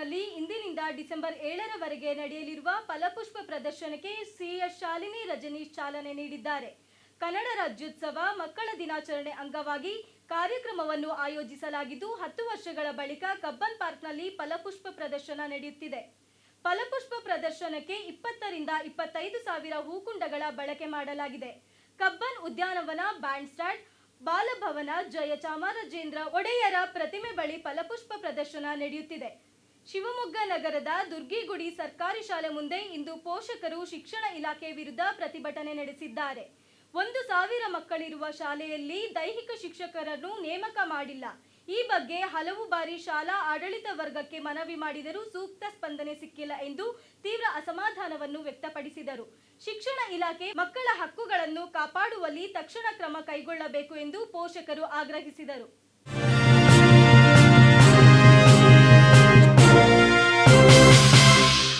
September ಏಳರವರೆಗೆ ನಡೆಯಲಿರುವ ಫಲಪುಷ್ಪ ಪ್ರದರ್ಶನಕ್ಕೆ CS Shalini Rajneesh ಚಾಲನೆ ನೀಡಿದ್ದಾರೆ. ಕನ್ನಡ ರಾಜ್ಯೋತ್ಸವ ಮಕ್ಕಳ ದಿನಾಚರಣೆ ಅಂಗವಾಗಿ ಕಾರ್ಯಕ್ರಮವನ್ನು ಆಯೋಜಿಸಲಾಗಿದ್ದು, ಹತ್ತು ವರ್ಷಗಳ ಬಳಿಕ ಕಬ್ಬನ್ ಪಾರ್ಕ್ನಲ್ಲಿ ಫಲಪುಷ್ಪ ಪ್ರದರ್ಶನ ನಡೆಯುತ್ತಿದೆ. ಫಲಪುಷ್ಪ ಪ್ರದರ್ಶನಕ್ಕೆ ಇಪ್ಪತ್ತರಿಂದ ಇಪ್ಪತ್ತೈದು ಸಾವಿರ ಹೂಕುಂಡಗಳ ಬಳಕೆ ಮಾಡಲಾಗಿದೆ. ಕಬ್ಬನ್ ಉದ್ಯಾನವನ ಬ್ಯಾಂಡ್ ಸ್ಟ್ಯಾಂಡ್ ಬಾಲಭವನ ಜಯ ಚಾಮರಾಜೇಂದ್ರ ಒಡೆಯರ ಪ್ರತಿಮೆ ಬಳಿ ಫಲಪುಷ್ಪ ಪ್ರದರ್ಶನ ನಡೆಯುತ್ತಿದೆ. ಶಿವಮೊಗ್ಗ ನಗರದ ದುರ್ಗಿಗುಡಿ ಸರ್ಕಾರಿ ಶಾಲೆ ಮುಂದೆ ಇಂದು ಪೋಷಕರು ಶಿಕ್ಷಣ ಇಲಾಖೆ ವಿರುದ್ಧ ಪ್ರತಿಭಟನೆ ನಡೆಸಿದ್ದಾರೆ. ಒಂದು ಸಾವಿರ ಮಕ್ಕಳಿರುವ ಶಾಲೆಯಲ್ಲಿ ದೈಹಿಕ ಶಿಕ್ಷಕರನ್ನು ನೇಮಕ ಮಾಡಿಲ್ಲ. ಈ ಬಗ್ಗೆ ಹಲವು ಬಾರಿ ಶಾಲಾ ಆಡಳಿತ ವರ್ಗಕ್ಕೆ ಮನವಿ ಮಾಡಿದರೂ ಸೂಕ್ತ ಸ್ಪಂದನೆ ಸಿಕ್ಕಿಲ್ಲ ಎಂದು ತೀವ್ರ ಅಸಮಾಧಾನವನ್ನು ವ್ಯಕ್ತಪಡಿಸಿದರು. ಶಿಕ್ಷಣ ಇಲಾಖೆ ಮಕ್ಕಳ ಹಕ್ಕುಗಳನ್ನು ಕಾಪಾಡುವಲ್ಲಿ ತಕ್ಷಣ ಕ್ರಮ ಕೈಗೊಳ್ಳಬೇಕು ಎಂದು ಪೋಷಕರು ಆಗ್ರಹಿಸಿದರು.